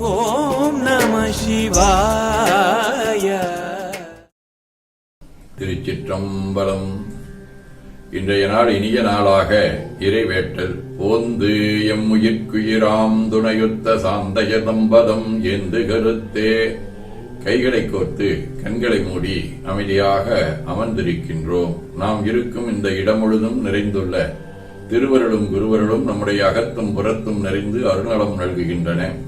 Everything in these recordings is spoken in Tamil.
ஓம் நம சிவாய. திருச்சிற்றம்பலம். இன்றைய நாள் இனிய நாளாக இறைவேட்டல். ஓந்து எம் உயிர்க்குயிராம் துணையுத்த சாந்தய தம்பதம் என்று கருத்தே. கைகளை கோர்த்து கண்களை மூடி அமைதியாக அமர்ந்திருக்கின்றோம். நாம் இருக்கும் இந்த இடம் முழுதும் நிறைந்துள்ள திருவருளும் குருவருளும் நம்முடைய அகத்தும் புறத்தும் நிறைந்து அருணலம் நல்குகின்றன.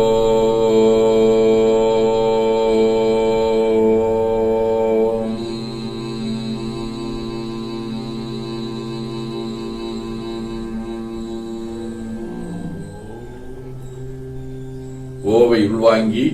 ஓவை உள்வாங்கி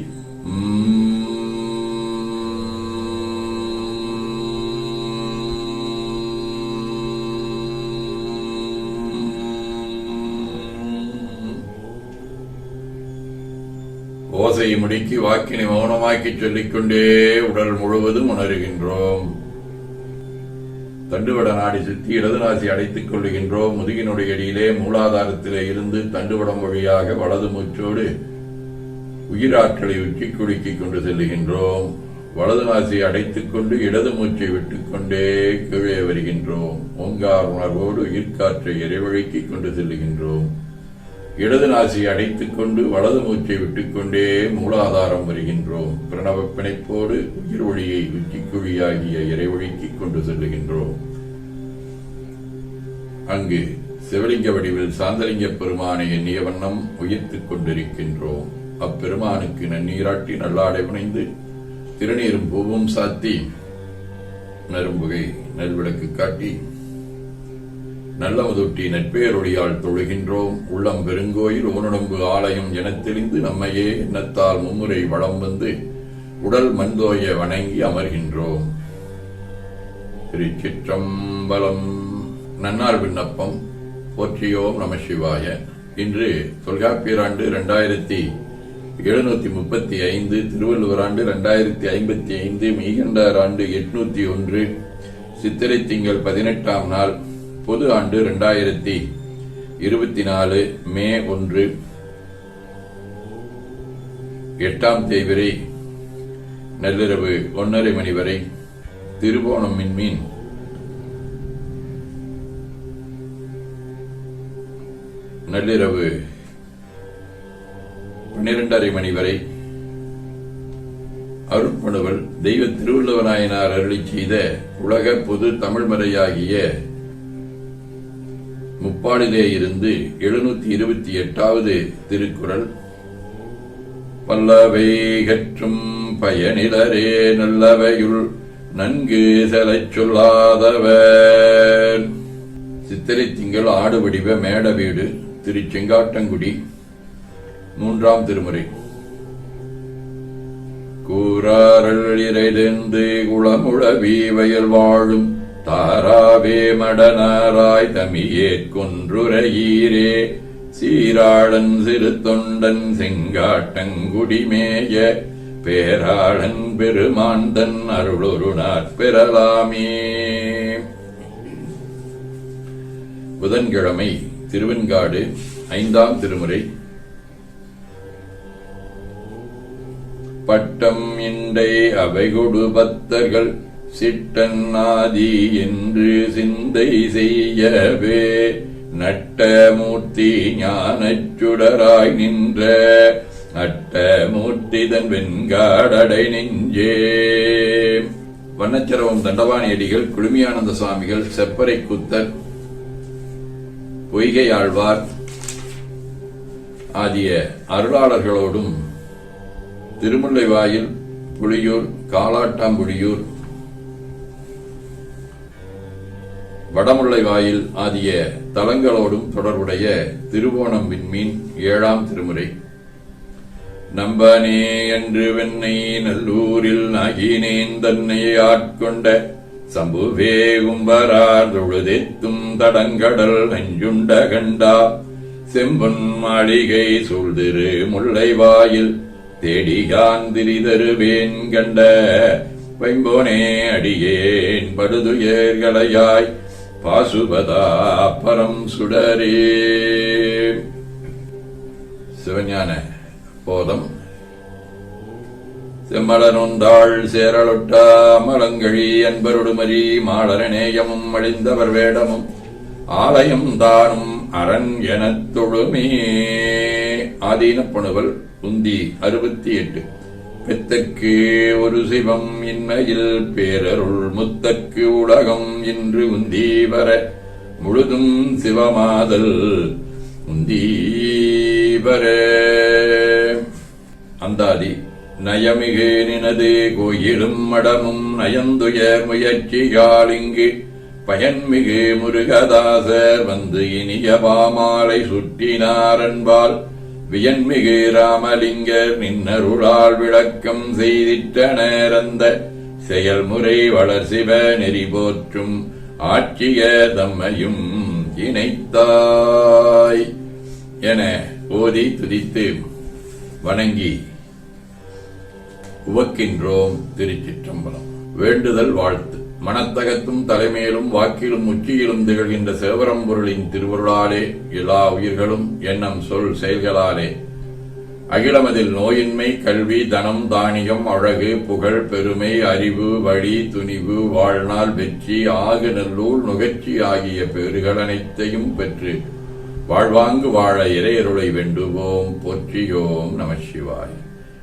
ஓசையை முடுக்கி வாக்கினை மௌனமாக்கி சொல்லிக்கொண்டே உடல் முழுவதும் உணர்கின்றோம். தண்டுவட நாடி சுத்தி இடது நாசி அடைத்துக் கொள்ளுகின்றோம். முதுகினுடைய அடியிலே மூலாதாரத்திலே இருந்து தண்டுவடம் வழியாக வலது மூச்சோடு உயிராற்றலை உச்சி குலுக்கிக் கொண்டு செல்லுகின்றோம். வலது நாசியை அடைத்துக் கொண்டு இடது மூச்சை விட்டுக்கொண்டே கீழே வருகின்றோம். ஓங்கார் உணர்வோடு உயிர்காற்றை இறைவழுக்கிக் கொண்டு செல்லுகின்றோம். இடது நாசியை அடைத்துக் கொண்டு வலது மூச்சை விட்டுக்கொண்டே மூலாதாரம் வருகின்றோம். பிரணவ பிணைப்போடு உயிர் ஒளியை உச்சிக்குழியாகிய இறைவழிக்கிக் கொண்டு செல்லுகின்றோம். அங்கு சிவலிங்க வடிவில் சாந்தலிங்க பெருமானை எண்ணிய வண்ணம் உயிர்த்துக் கொண்டிருக்கின்றோம். அப்பெருமானுக்கு நன்னீராட்டி நல்லாடை புனைந்து திருநீரும் பூவும் சாத்தி நரும்புகை நல்விளக்கு காட்டி நல்ல முதொட்டி நட்பேரொழியால் தொழுகின்றோம். உள்ளம் பெருங்கோயில் ஊனடம்பு ஆலயம் என தெளிந்து நம்மையே எண்ணத்தால் மும்முறை வளம் வந்து உடல் மந்தோய வணங்கி அமர்கின்றோம். திருச்சிற்றம்பலம் நன்னார் விண்ணப்பம். போற்றியோம் நம சிவாய. இன்று தொல்காப்பியராண்டு இரண்டாயிரத்தி எழுநூத்தி முப்பத்தி ஐந்து திருவள்ளுவர் ஆண்டு இரண்டாயிரத்தி ஐம்பத்தி ஐந்து மெய்கண்டார் ஆண்டு எட்நூத்தி ஒன்று சித்திரை திங்கள் பதினெட்டாம் நாள் பொது ஆண்டு இரண்டாயிரத்தி இருபத்தி நாலு மே ஒன்று. எட்டாம் தேதி நள்ளிரவு ஒன்றரை மணி வரை திருவோணம் மின்மீன் நள்ளிரவு பன்னிரண்டரை மணி வரை அருட்பணுவல் தெய்வ திருவள்ளுவநாயனார் அருளி செய்த உலக பொது தமிழ்மறையாகிய முப்பாடிலே இருந்து எழுநூத்தி இருபத்தி எட்டாவது திருக்குறள். பல்லவை கற்றும் பயனிலரே நல்லவையுள் நன்கு செலச் சொல்லாதவர் சித்திரை திங்கள் ஆடு வடிவ மேட வீடு திரு செங்காட்டங்குடி மூன்றாம் திருமுறை. கூறாரள் இறைதெந்து குளமுழவி வயல் வாழும் தாராவே மடனாராய் தமியே கொன்றுரையீரே. சீராளன் சிறு தொண்டன் செங்காட்டங்குடிமேய பேராளன் பெருமாண்டன் அருளொரு பெறலாமே. புதன்கிழமை திருவெண்காடு ஐந்தாம் திருமுறை. பட்டம் இண்டை அவைகொடு பத்தர்கள் சிட்டன் ஆதி என்று சிந்தை செய்யவே. நட்ட மூர்த்தி ஞானச் சுடராய் நின்ற நட்ட மூர்த்திதன் வெண்காடடை நெஞ்சே. வண்ணச்சரவம் தண்டவாணி அடிகள் குழுமியானந்த சுவாமிகள் செப்பரை குத்தர் பொய்கை ஆழ்வார் ஆகிய அருளாளர்களோடும் திருமுல்லைவாயில் புலியூர் காலாட்டாம்புலியூர் வடமுல்லைவாயில் ஆகிய தலங்களோடும் தொடர்புடைய திருவோணம் விண்மீன் ஏழாம் திருமுறை. நம்பனே என்று வெண்ணை நல்லூரில் நகினேன் தன்னை ஆட்கொண்ட சம்புவே கும்பரார் தொழுதெத்தும் தடங்கடல் நெஞ்சுண்ட கண்டா. செம்பொன் மாளிகை சூழ்திரு முல்லை வாயில் தேடியான் திரிதருவேன் கண்ட வைம்போனே அடியேன் படுதுயர்களையாய் பாசுபதா பரம் சுடரே. சிவஞான போதம். செம்மலனுந்தாள் சேரலொட்டா மலங்கழி அன்பருடுமரி மாளரநேயமும் அழிந்தவர் வேடமும் ஆலயம் தானும் அரண் எனத் தொழுமே. ஆதீன பணுவல் உந்தி அறுபத்தி எட்டு பெத்தற்கு ஒரு சிவம் இன்மையில் பேரருள் முத்தக்கு உலகம் இன்று உந்தி வர முழுதும் சிவமாதல் உந்தி வர. அந்தாதி நயமிகு நினது கோயிலும் மடமும் நயந்துய முயற்சியால் இங்கு பயன்மிகு முருகதாசர் வந்து இனிய பாமாலை சுட்டினார் என்பால் வியன்மிகு ராமலிங்கர் நின்னருளால் விளக்கம் செய்திட்ட நேரந்த செயல்முறை வளர் சிவ நெறி போற்றும் ஆட்சிய தம்மையும் இணைத்தாய் என ஓதி துதித்து வணங்கி உவக்கின்றோம் திருச்சிற்றம்பலம். வேண்டுதல் வாழ்த்து. மனத்தகத்தும் தலைமையிலும் வாக்கிலும் உச்சியிலும் திகழ்கின்ற சேவரம்பொருளின் திருவருளாலே எல்லா உயிர்களும் எண்ணம் சொல் செயல்களாலே. அகிலமதில் நோயின்மை கல்வி தனம் தானியம் அழகு புகழ் பெருமை அறிவு வழி துணிவு வாழ்நாள் வெற்றி ஆகு நல்லூர் நுகர்ச்சி ஆகிய பேறுகள் அனைத்தையும் பெற்று வாழ்வாங்கு வாழ இறையருளை வேண்டுவோம். போற்றியோம் நம சிவாய்.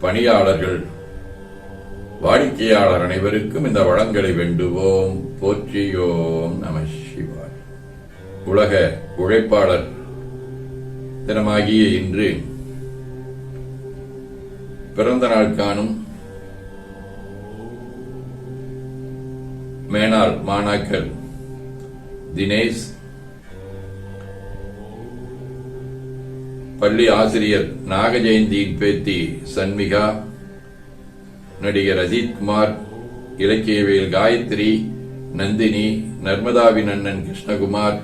பணியாளர்கள் வாடிக்கையாளர் அனைவருக்கும் இந்த வளங்களை வேண்டுவோம். போற்றியோம் நம சிவாய். உலக உழைப்பாளர் தினமாகிய இன்று பிறந்த நாள் காணும் மேனாள் மாணாக்கர் தினேஷ் பள்ளி ஆசிரியர் நாக ஜெயந்தியின் பேத்தி சண்மிகா நடிகர் அஜித்குமார் இலக்கியவியல் காயத்ரி நந்தினி நர்மதாவின் அண்ணன் கிருஷ்ணகுமார்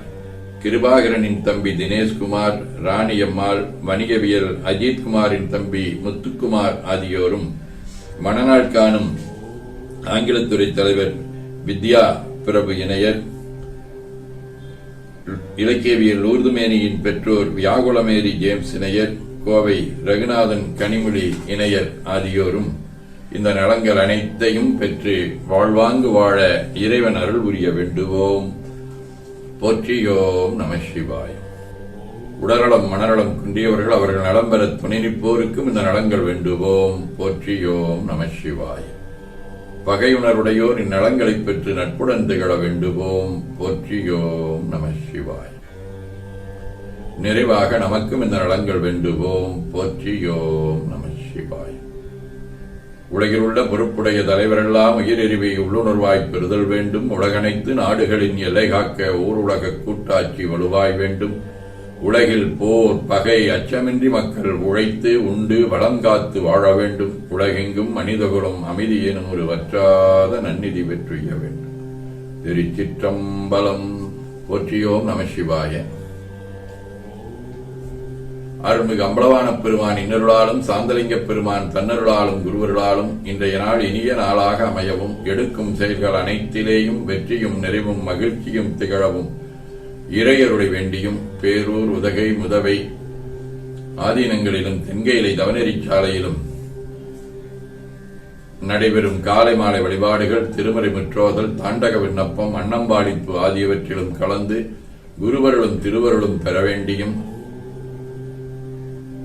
கிருபாகரனின் தம்பி தினேஷ்குமார் ராணியம்மாள் வணிகவியல் அஜித்குமாரின் தம்பி முத்துக்குமார் ஆகியோரும் மணநாள் காணும் ஆங்கிலத்துறை தலைவர் வித்யா பிரபு இணையர். இலக்கியவியல் ஊர்துமேனியின் பெற்றோர் வியாகுளமேரி ஜேம்ஸ் இணையர் கோவை ரகுநாதன் கனிமொழி இணையர் ஆகியோரும் இந்த நலங்கள் அனைத்தையும் பெற்று வாழ்வாங்கு வாழ இறைவன் அருள் புரிய வேண்டுவோம். போற்றியோம் நம சிவாய். உடல்நலம் மனநலம் குன்றியவர்கள் அவர்கள் நலம் பெற துணை நிற்போருக்கும் இந்த நலங்கள் வேண்டுவோம். போற்றியோம் நம சிவாய். பகையுணருடையோர் இந்நலங்களைப் பெற்று நட்புடன் திகழ வேண்டுவோம். போற்றியோம் நம சிவாய். நிறைவாக நமக்கும் இந்த நலங்கள் வேண்டுவோம். போற்றியோம் நம சிவாய். உலகில் உள்ள பொறுப்புடைய தலைவரெல்லாம் உயிரெறிவை உள்ளுணர்வாய் பெறுதல் வேண்டும். உலகனைத்து நாடுகளின் எல்லை காக்க ஊர் உலக கூட்டாட்சி வலுவாய் வேண்டும். உலகில் போர் பகை அச்சமின்றி மக்கள் உழைத்து உண்டு வளம் காத்து வாழ வேண்டும். உலகெங்கும் மனிதகுலம் அமைதி எனும் ஒரு வற்றாத நன்னிதி பெற்றுய வேண்டும். திருச்சிற்றம்பலம் போற்றியோம் நம சிவாய. அருள்மிகு அம்பலவான பெருமான் இன்னருளாலும் சாந்தலிங்க பெருமான் தன்னருளாலும் குருவருளாலும் இன்றைய நாள் இனிய நாளாக அமையவும் எடுக்கும் செயல்கள் அனைத்திலேயும் வெற்றியும் நிறைவும் மகிழ்ச்சியும் திகழவும். இறையருளை வேண்டியும் பேரூர் உதகை முதவை ஆதீனங்களிலும் தென்கையிலை தவநெறிச் சாலையிலும் நடைபெறும் காலை மாலை வழிபாடுகள் திருமறை முற்றோதல் தாண்டக விண்ணப்பம் அன்னம்பாடிப்பு ஆகியவற்றிலும் கலந்து குருவருளும் திருவருளும் பெற வேண்டியும்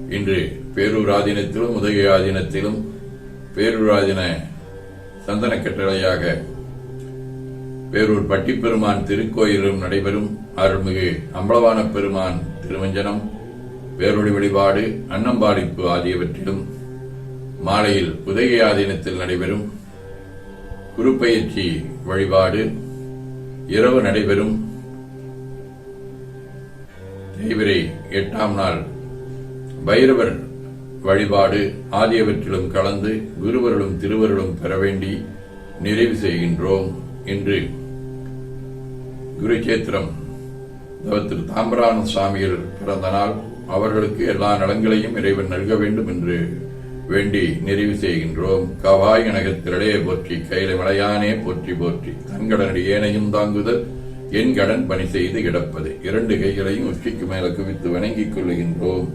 இன்று பேரூர் ஆதீனத்திலும் உதகை ஆதீனத்திலும் பேரூராதின ஆதீன சந்தன கட்டளையாக பேரூர் பட்டிப்பெருமான் திருக்கோயிலும் நடைபெறும் அருள்மிகு அம்பளவான பெருமான் திருவஞ்சனம் பேரொழி வழிபாடு அன்னம்பாடிப்பு ஆகியவற்றிலும் மாலையில் உதய ஆதீனத்தில் நடைபெறும் குருப்பயிற்சி வழிபாடு இரவு நடைபெறும் தேய்பிரை எட்டாம் நாள் பைரவர் வழிபாடு ஆகியவற்றிலும் கலந்து குருவருளும் திருவருளும் பெற வேண்டி நிறைவு செய்கின்றோம் என்று குருச்சேத்திரம் திரு தாம்பரான சுவாமிகள் பிறந்த நாள் அவர்களுக்கு எல்லா நலன்களையும் இறைவன் நல்க வேண்டும் என்று வேண்டி நிறைவு செய்கின்றோம். கவாய் கனகத்திரளே போற்றி கையில மலையானே போற்றி போற்றி. தங்கடனடி ஏனையும் தாங்குதல் என் கடன் பணி செய்து கிடப்பது. இரண்டு கைகளையும் உச்சிக்கு மேல குவித்து வணங்கிக் கொள்ளுகின்றோம்.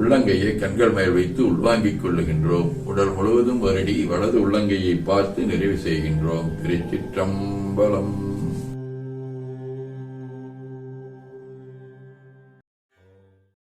உள்ளங்கையை கண்கள் மேல் வைத்து உள்வாங்கிக் கொள்ளுகின்றோம். உடல் முழுவதும் வருடி வலது உள்ளங்கையை பார்த்து நிறைவு செய்கின்றோம். திருச்சிற்றம்பலம்.